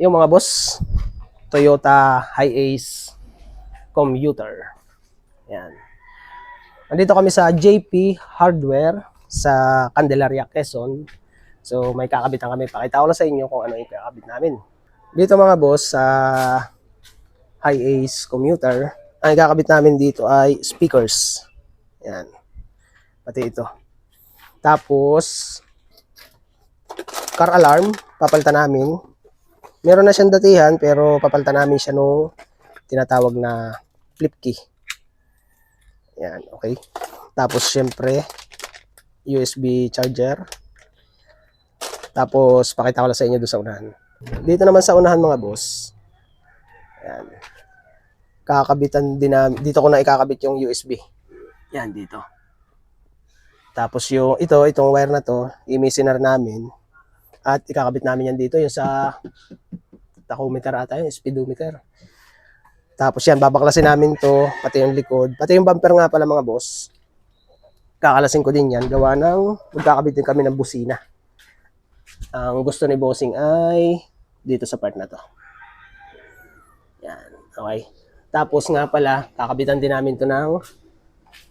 Yung mga boss, Toyota Hi-Ace Commuter. Yan. Nandito kami sa JP Hardware sa Candelaria, Quezon. So may kakabitan kami. Pakita ko lang sa inyo kung ano yung kakabit namin. Dito mga boss sa Hi-Ace Commuter, ang kakabit namin dito ay speakers. Yan. Pati ito. Tapos, car alarm, papalitan namin. Meron na siyang datihan, pero papalitan namin siya nung tinatawag na flip key. Yan, okay. Tapos, syempre, USB charger. Tapos, pakita ko lang sa inyo doon sa unahan. Dito naman sa unahan mga boss. Yan. Kakabitan din namin. Dito ko na ikakabit yung USB. Yan, dito. Tapos yung ito, itong wire na to, i-missioner namin. At ikakabit namin yan dito, yung sa tachometer ata yun, speedometer. Tapos yan, babaklasin namin to, pati yung likod. Pati yung bumper nga pala mga boss. Kakalasin ko din yan, gawa ng, magkakabit din kami ng busina. Ang gusto ni bossing ay dito sa part na to. Yan, okay. Tapos nga pala, kakabitan din namin to ng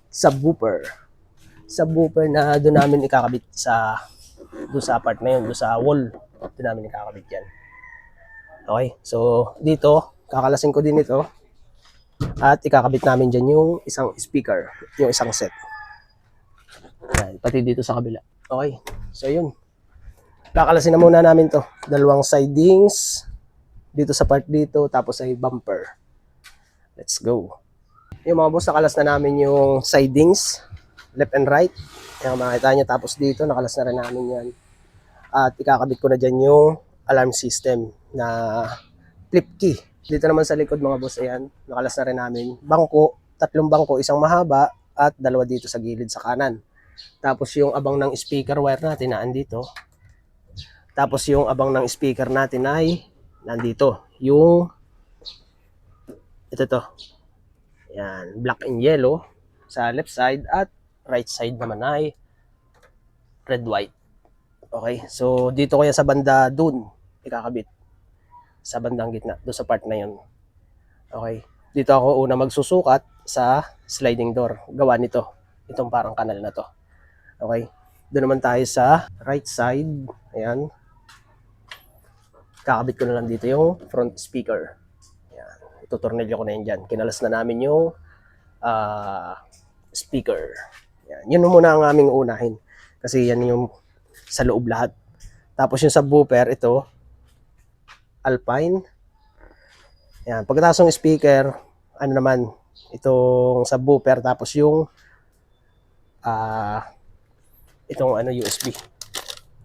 subwoofer subwoofer na doon namin ikakabit sa doon sa part na yun, doon sa wall. Doon namin ikakabit yan. Okay, so dito, kakalasin ko din ito. At ikakabit namin dyan yung isang speaker, yung isang set. Yan, pati dito sa kabila. Okay, so yun. Kakalasin na muna namin to. Dalawang sidings, dito sa part dito, tapos ay bumper. Let's go. Yung mga boss, nakalas na namin yung sidings, left and right. Yan, makita nyo. Tapos dito, nakalas na rin namin yan. At ikakabit ko na dyan yung alarm system na flip key. Dito naman sa likod mga boss, ayan, nakalas na rin namin. Bangko, tatlong bangko, isang mahaba at dalawa dito sa gilid sa kanan. Tapos yung abang ng speaker wire natin na andito. Tapos yung abang ng speaker natin ay nandito. Yung ito to. Yan, black and yellow sa left side at right side naman ay red white. Okay, so dito ko yan sa banda dun ikakabit. Sa bandang gitna, doon sa part na yun. Okay, dito ako una magsusukat sa sliding door. Gawa nito, itong parang kanal na to. Okay, doon naman tayo sa right side. Ayan. Kakabit ko na lang dito yung front speaker. Ayan, itutornilyo ko na yan dyan. Kinalas na namin yung ah, speaker. Yan. Yun muna ang aming unahin. Kasi yan yung sa loob lahat. Tapos yung subwoofer, ito, Alpine. Yan. Pagkatapos ng speaker, ano naman, itong subwoofer, tapos yung ah itong ano USB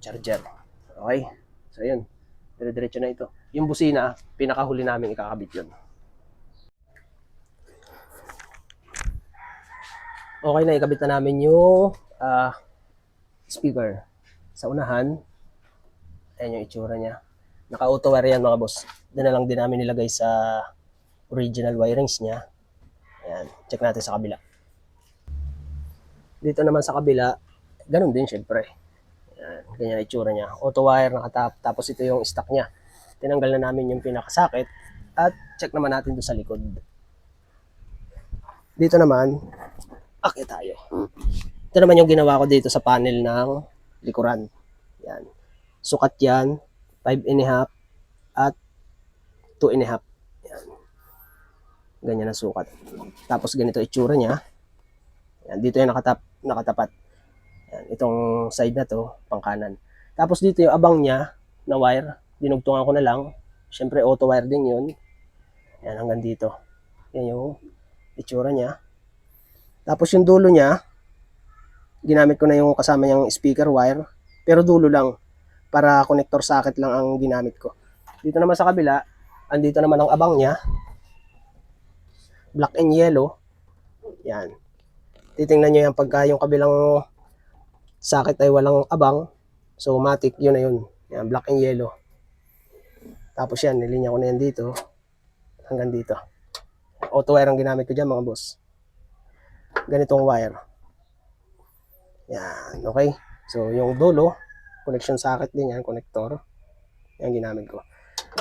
charger. Okay? So yun. Dire-diretso na ito. Yung busina, pinakahuli namin ikakabit yun. okay na ikabit na namin yung ah, speaker sa unahan. Ayan yung itsura niya. Naka-auto wire yan mga boss. Doon na lang din namin nilagay sa original wirings niya. Ayan, check natin sa kabila. Dito naman sa kabila, ganun din syempre. Ayan, ganyan itsura niya. Auto wire nakatap, tapos ito yung stock niya. Tinanggal na namin yung pinakasakit at check naman natin doon sa likod. Dito naman, akit tayo. Ito naman yung ginawa ko dito sa panel ng likuran. Yan. Sukat yan, 5 and a half at 2 and a half. Yan. Ganyan ang sukat. Tapos ganito itsura niya. Yan. Dito yung nakatap, nakatapat. Yan. Itong side na to, pang kanan. Tapos dito yung abang niya na wire. Dinugtungan ko na lang. Siyempre auto wire din yun. Yan hanggang dito. Yan yung itsura niya. Tapos yung dulo niya, ginamit ko na yung kasama niyang speaker wire, pero dulo lang para connector socket lang ang ginamit ko. Dito naman sa kabila, andito naman ang abang niya. Black and yellow. Yan. Titingnan niyo yan pagka yung kabilang socket ay walang abang. So matic, yun na yun. Yan, black and yellow. Tapos yan, nilinya ko na yan dito. Hanggang dito. Auto wire ang ginamit ko dyan mga boss ganitong wire. Yan, okay? So, yung dulo, connection socket din yan, connector. Yan ginamit ko.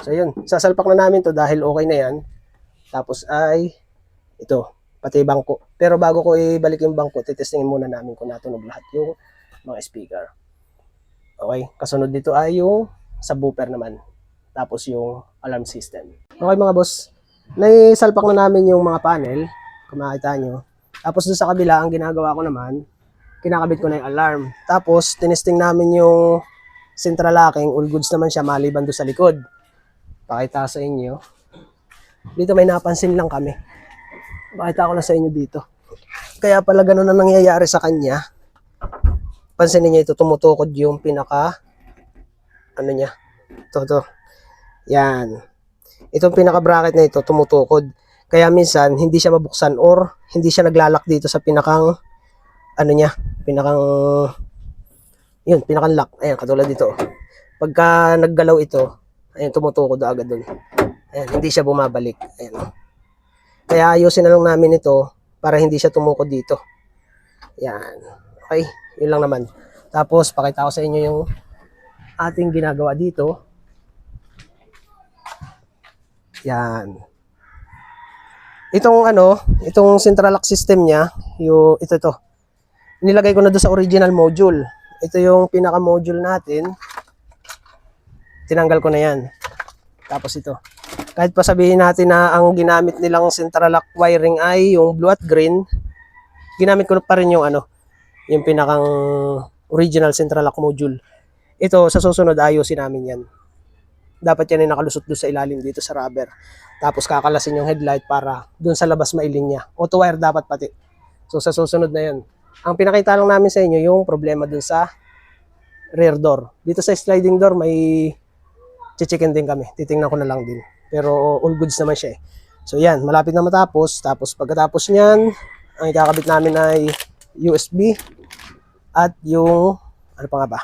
So yun, sasalpak na namin to dahil okay na yan. Tapos ay ito, pati bangko. Pero bago ko ibalik yung bangko, titestingin muna namin kung natunog lahat yung mga speaker. Okay, kasunod dito ay yung subwoofer naman. Tapos yung alarm system. Okay mga boss, naisalpak na namin yung mga panel, kung makita nyo. Tapos doon sa kabila, ang ginagawa ko naman, kinakabit ko na yung alarm. Tapos, tinesting namin yung central locking, all goods naman siya maliban doon sa likod. Pakita sa inyo. Dito may napansin lang kami. Pakita ko na sa inyo dito. Kaya pala ganun na nangyayari sa kanya. Pansinin niyo ito, tumutukod yung pinaka, ano niya, ito, ito. Yan. Itong pinaka bracket na ito, tumutukod. Kaya minsan, hindi siya mabuksan or hindi siya naglalak dito sa pinakang, ano niya, pinakang, yun, pinakang lock. Ayan, katulad dito. Pagka naggalaw ito, Ayan, tumutukod agad dun. Ayan, hindi siya bumabalik. Ayan. Kaya ayusin na lang namin ito para hindi siya tumukod dito. Ayan. Okay, yun lang naman. Tapos, pakita ko sa inyo yung ating ginagawa dito. Yan. Itong ano, itong central lock system niya, yung ito to. Nilagay ko na doon sa original module. Ito yung pinaka module natin tinanggal ko na yan. Tapos ito. Kahit pa sabihin natin na ang ginamit nilang central lock wiring ay yung blue at green, ginamit ko pa rin yung ano, yung pinakang original central lock module. Ito, sa susunod ayusin namin yan. Dapat yan ay nakalusot doon sa ilalim dito sa rubber. Tapos kakalasin yung headlight para doon sa labas mailin niya. Auto wire dapat pati. So sa susunod na yan. Ang pinakita lang namin sa inyo yung problema doon sa rear door. Dito sa sliding door may chichikin din kami. Titingnan ko na lang din. Pero all goods naman siya eh. So yan, malapit na matapos. Tapos pagkatapos niyan, ang ikakabit namin ay USB at yung, ano pa nga ba?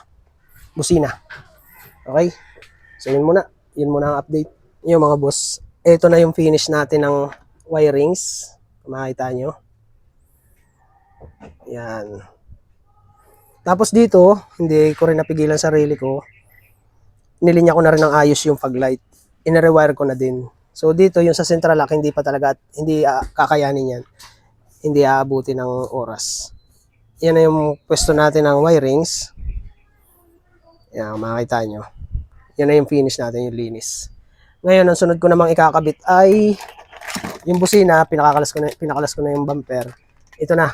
Busina. Okay? So yun muna. Yun muna ang update. Yung mga boss. Ito na yung finish natin ng wirings. Makita nyo. Yan. Tapos dito, hindi ko rin napigilan sarili ko nilinya ko na rin ng ayos yung fog light. Ina-rewire ko na din. So dito yung sa central lock hindi pa talaga hindi uh, kakayanin yan. Hindi aabuti ng oras. Yan na yung pwesto natin ng wirings. Yan, makikita nyo. Yan na yung finish natin, yung linis. Ngayon, ang sunod ko namang ikakabit ay yung busina, pinakakalas ko na, pinakalas ko na yung bumper. Ito na.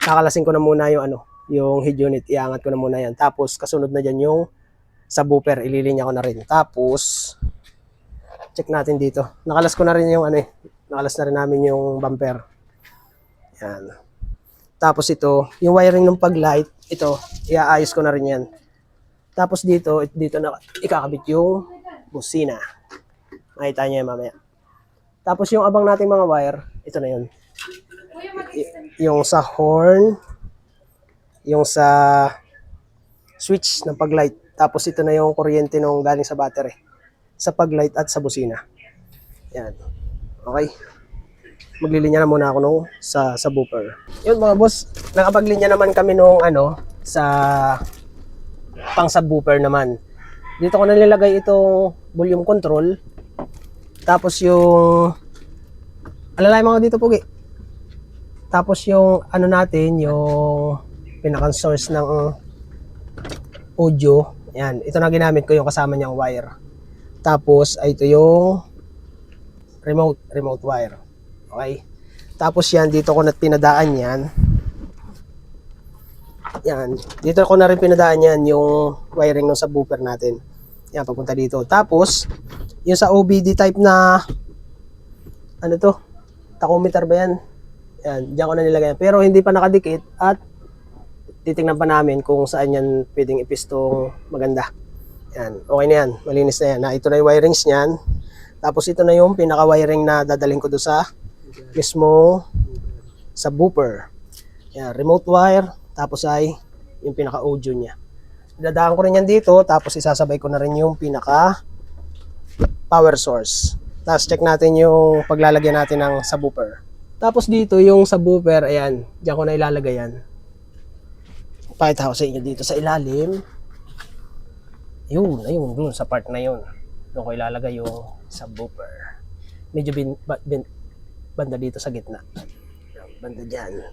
Kakalasin ko na muna yung ano, yung head unit. Iangat ko na muna yan. Tapos, kasunod na dyan yung sa booper, ililinya ko na rin. Tapos, check natin dito. Nakalas ko na rin yung ano eh. Nakalas na rin namin yung bumper. Yan. Tapos ito, yung wiring ng pag-light, ito, iaayos ko na rin yan. Tapos dito, dito na ikakabit yung busina. Makita niyo yan mamaya. Tapos yung abang nating mga wire, ito na yun. Y- yung sa horn, yung sa switch ng pag-light. Tapos ito na yung kuryente nung galing sa battery. Sa pag-light at sa busina. Yan. Okay. Maglilinya na muna ako nung sa subwoofer. Yun mga boss, nakapaglinya naman kami nung ano sa pang subwoofer naman. Dito ko na nilagay itong volume control. Tapos yung alalay mga dito pugi. Tapos yung ano natin, yung pinakang source ng audio. Yan, ito na ginamit ko yung kasama niyang wire. Tapos ay ito yung remote remote wire. Okay? Tapos yan dito ko na pinadaan yan. Yan, dito ko na rin pinadaan yan yung wiring ng subwoofer natin. Yan, papunta dito. Tapos, yung sa OBD type na ano to? Tachometer ba yan? Yan, diyan ko na nilagay. Pero hindi pa nakadikit at titingnan pa namin kung saan yan pwedeng ipistong maganda. Yan, okay na yan. Malinis na yan. Na, ito na yung wirings niyan. Tapos ito na yung pinaka-wiring na dadalhin ko doon sa mismo subwoofer. Yan, remote wire. Tapos ay yung pinaka-audio niya. Dadaan ko rin yan dito. Tapos isasabay ko na rin yung pinaka power source. Tapos check natin yung paglalagyan natin ng subwoofer. Tapos dito yung subwoofer, ayan, diyan ko na ilalagay yan. Pakita ko sa inyo dito sa ilalim. Yun, ayun, dun sa part na yun. Doon ko ilalagay yung subwoofer. Medyo bin, bin, banda dito sa gitna. Banda dyan.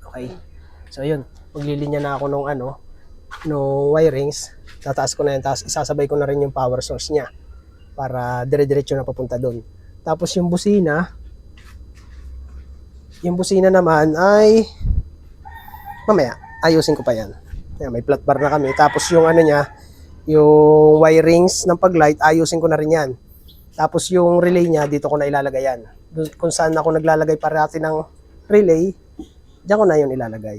Okay. So yun, maglilinya na ako nung ano, nung wirings. Tataas ko na yun, tapos isasabay ko na rin yung power source niya para dire-diretso na papunta doon. Tapos yung busina, yung busina naman ay mamaya, ayusin ko pa yan. Yan, may flat bar na kami. Tapos yung ano niya, yung wirings ng paglight, ayusin ko na rin yan. Tapos yung relay niya, dito ko na ilalagay yan. Dun- Kung saan ako naglalagay parati ng relay, diyan ko na yun ilalagay.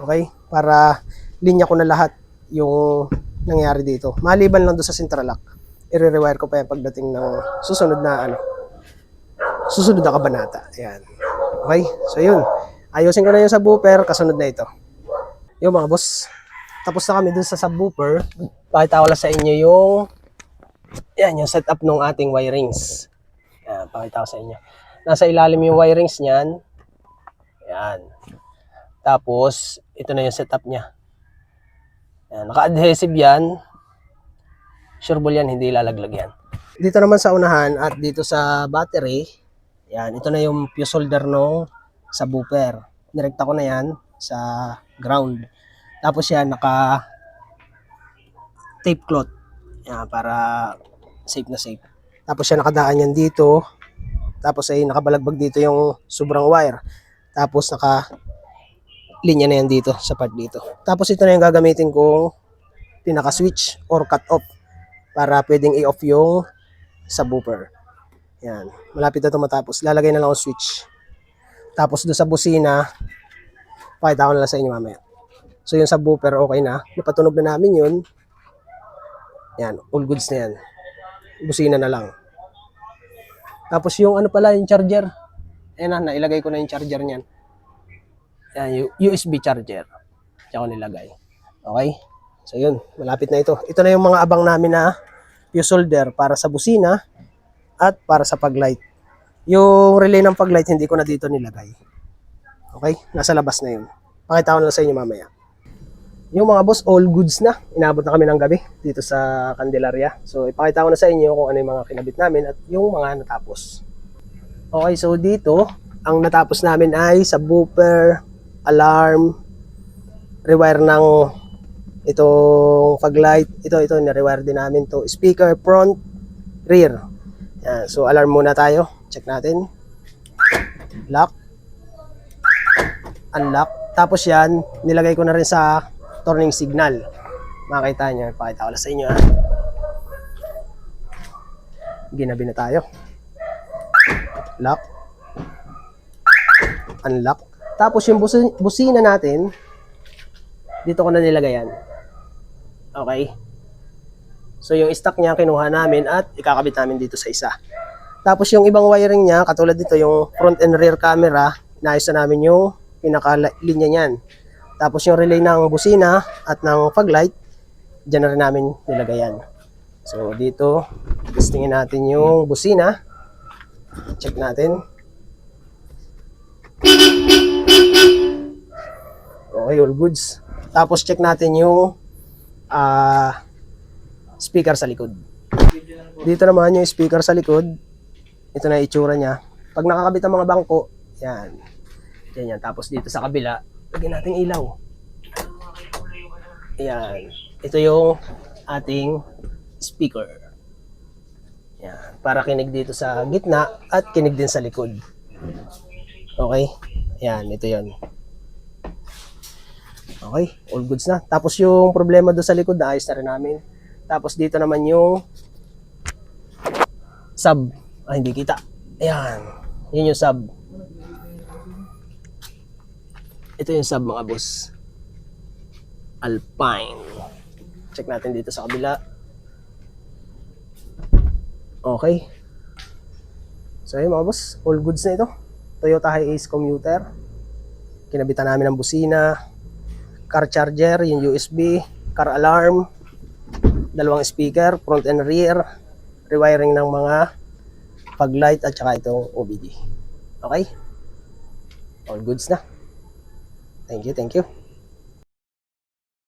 Okay? Para linya ko na lahat yung nangyari dito. Maliban lang doon sa central lock. I-rewire ko pa yan pagdating ng susunod na ano, susunod na kabanata. Ayan. Okay? So yun. Ayusin ko na yung subwoofer, kasunod na ito. Yung mga boss, tapos na kami dun sa subwoofer. Pakita ko lang sa inyo yung yan, yung setup ng ating wirings. Yan, pakita ko sa inyo. Nasa ilalim yung wirings niyan. Yan. Tapos, ito na yung setup niya. Yan, naka-adhesive yan. Sure yan, hindi ilalaglag yan. Dito naman sa unahan at dito sa battery, yan, ito na yung fuse holder ng subwoofer. Direkta ko na yan sa ground. Tapos yan, naka tape cloth. Yan, para safe na safe. Tapos siya nakadaan yan dito. Tapos ay nakabalagbag dito yung sobrang wire. Tapos naka linya na yan dito sa part dito. Tapos ito na yung gagamitin kong pinaka switch or cut off para pwedeng i-off yung subwoofer. Yan. Malapit na ito matapos. Lalagay na lang ang switch. Tapos doon sa busina, pakita ko na lang sa inyo mamaya. So yung subwoofer okay na. Napatunog na namin yun. Yan, all goods na yan. Busina na lang. Tapos yung ano pala, yung charger. Ayan na, nailagay ko na yung charger niyan. Yan, USB charger. Diyan ko nilagay. Okay? So yun, malapit na ito. Ito na yung mga abang namin na fuse holder para sa busina at para sa paglight. Yung relay ng paglight, hindi ko na dito nilagay. Okay? Nasa labas na yun. Pakita ko na sa inyo mamaya. Yung mga boss, all goods na. Inabot na kami ng gabi dito sa Candelaria. So, ipakita ko na sa inyo kung ano yung mga kinabit namin at yung mga natapos. Okay, so dito, ang natapos namin ay subwoofer, alarm, rewire ng itong fog light. Ito, ito, nirewire din namin to. Speaker, front, rear. Yan, so, alarm muna tayo. Check natin. Lock. Unlock. Tapos yan, nilagay ko na rin sa turning signal. Makita nyo, pakita ko lang sa inyo ha. Ginabi na tayo. Lock. Unlock. Tapos yung busi- busina natin, dito ko na nilagay yan. Okay? So yung stock niya kinuha namin at ikakabit namin dito sa isa. Tapos yung ibang wiring niya, katulad dito yung front and rear camera, naayos na namin yung pinaka-linya niyan. Tapos yung relay ng busina at ng fog light, dyan na rin namin nilagayan. So dito, testingin natin yung busina. Check natin. Okay, all goods. Tapos check natin yung ah speaker sa likod. Dito naman yung speaker sa likod. Ito na itsura niya. Pag nakakabit ang mga bangko, yan. Yan yan. Tapos dito sa kabila, lagyan natin ilaw. Yan. Ito yung ating speaker. Yan. Para kinig dito sa gitna at kinig din sa likod. Okay? Yan. Ito yon. Okay? All goods na. Tapos yung problema doon sa likod, naayos na rin namin. Tapos dito naman yung sub. Ah, hindi kita. Ayan. Yun yung sub. Ito yung sub mga boss. Alpine. Check natin dito sa kabila. Okay. So yun mga boss, all goods na ito. Toyota Hiace commuter. Kinabitan namin ng busina, car charger, yung USB, car alarm, dalawang speaker, front and rear, rewiring ng mga fog light at saka itong OBD. Okay? All goods na. Thank you, thank you.